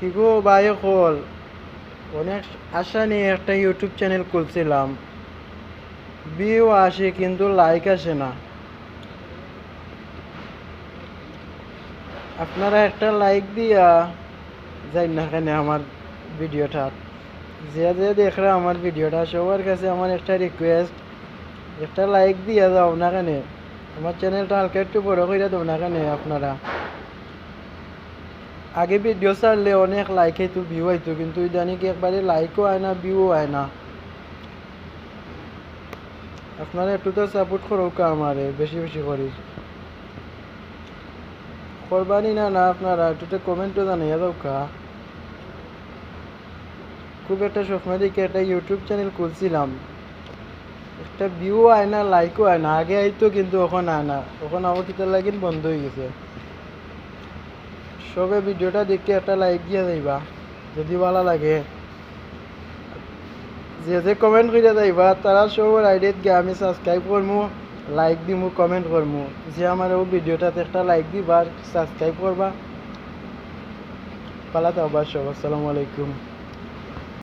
কি গো ভাই কল? অনেক আশা নিয়ে একটা ইউটিউব চ্যানেল খুলছিলাম। ভিউ আসে কিন্তু লাইক আসে না। আপনারা একটা লাইক দিয়া যাই না কেন আমার ভিডিওটা? যে যে দেখরা আমার ভিডিওটা, সবার কাছে আমার একটা রিকোয়েস্ট একটা লাইক দিয়া যাও না কেন? আমার চ্যানেলটা হালকা একটু বড় করে দাও না কেন আপনারা? আগে ভিডিও ছাড়লে অনেক লাইক হইতো ভিউ হইতো, কিন্তু ইদানি কি একবারে লাইকও হয় না ভিউ হয় না আপনারা একটু তো সাপোর্ট করো আমারে, বেশি বেশি করি। করবানি না না, আপনারা একটু তো কমেন্টও জানাইয়া দাও কা। খুব একটা স্বপ্ন দেখে একটা ইউটিউব চ্যানেল খুলছিলাম। একটা ভিউ হয় না লাইকও হয় না আগে আইতো, কিন্তু এখন হয় না এখন আমার কিতার লাগিন বন্ধ হয়ে গেছে। সবে ভিডিওটা দেখে একটা লাইক দিয়ে যাইবা, যদি ভালো লাগে। যে যে কমেন্ট করে যাইবা, তারা সবার আইডিয়াত গিয়ে আমি সাবস্ক্রাইব করব লাইক দিমু কমেন্ট করব যে আমার ও ভিডিওটাতে একটা লাইক দিবা সাবস্ক্রাইব করবা। পালাতে আবার সব। আসসালামু আলাইকুম।